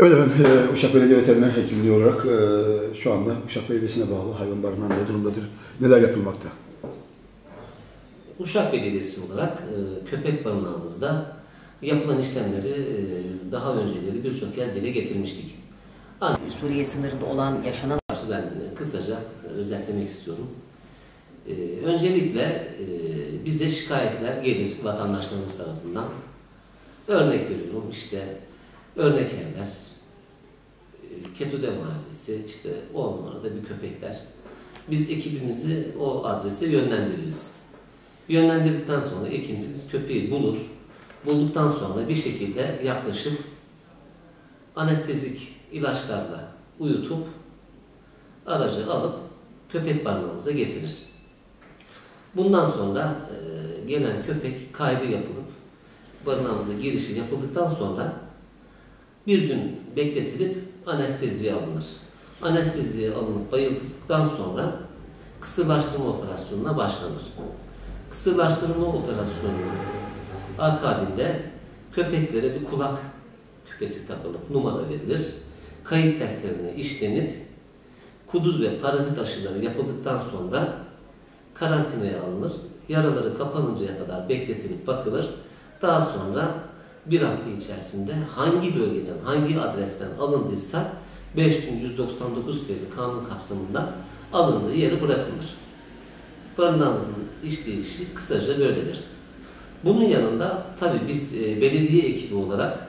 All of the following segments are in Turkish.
Evet efendim, e, Uşak Belediye Veteriner Hekimliği olarak e, şu anda Uşak Belediyesi'ne bağlı hayvan barınağı ne durumdadır, neler yapılmakta? Uşak Belediyesi olarak e, köpek barınağımızda yapılan işlemleri e, daha önceleri birçok kez dile getirmiştik. Ancak Suriye sınırında olan yaşanan ben e, kısaca özetlemek istiyorum. E, öncelikle e, bize şikayetler gelir vatandaşlarımız tarafından. Örnek veriyorum işte örnek evler, e, Ketude Mahallesi, işte o numarada bir köpekler. Biz ekibimizi o adrese yönlendiririz. Yönlendirdikten sonra ekibimiz köpeği bulur. Bulduktan sonra bir şekilde yaklaşıp anestezik ilaçlarla uyutup aracı alıp köpek barınağımıza getirir. Bundan sonra e, gelen köpek kaydı yapılıp barınağımıza girişi yapıldıktan sonra bir gün bekletilip anesteziye alınır. Anesteziye alınıp bayıldıktan sonra kısırlaştırma operasyonuna başlanır. Kısırlaştırma operasyonunun akabinde köpeklere bir kulak küpesi takılıp numara verilir. Kayıt defterine işlenip kuduz ve parazit aşıları yapıldıktan sonra karantinaya alınır. Yaraları kapanıncaya kadar bekletilip bakılır. Daha sonra bir hafta içerisinde hangi bölgeden, hangi adresten alındıysa 5199 sayılı kanun kapsamında alındığı yere bırakılır. Barınağımızın işleyişi kısaca böyledir. Bunun yanında tabii biz e, belediye ekibi olarak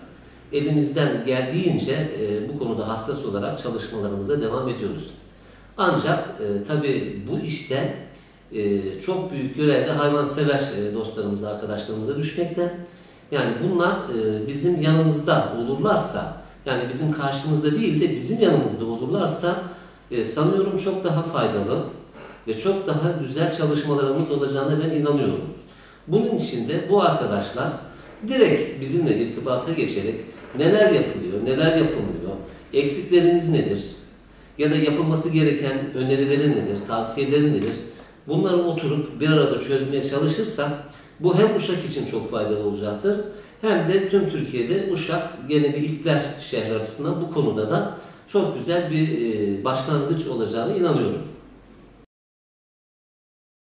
elimizden geldiğince e, bu konuda hassas olarak çalışmalarımıza devam ediyoruz. Ancak e, tabii bu işte e, çok büyük görevde hayvansever dostlarımıza, arkadaşlarımıza düşmekte. Yani bunlar e, bizim yanımızda olurlarsa, yani bizim karşımızda değil de bizim yanımızda olurlarsa e, sanıyorum çok daha faydalı ve çok daha güzel çalışmalarımız olacağına ben inanıyorum. Bunun için de bu arkadaşlar direkt bizimle irtibata geçerek neler yapılıyor, neler yapılmıyor, eksiklerimiz nedir ya da yapılması gereken önerileri nedir, tavsiyeleri nedir bunları oturup bir arada çözmeye çalışırsa bu hem Uşak için çok faydalı olacaktır hem de tüm Türkiye'de Uşak yeni bir ilkler şehri açısından bu konuda da çok güzel bir başlangıç olacağına inanıyorum.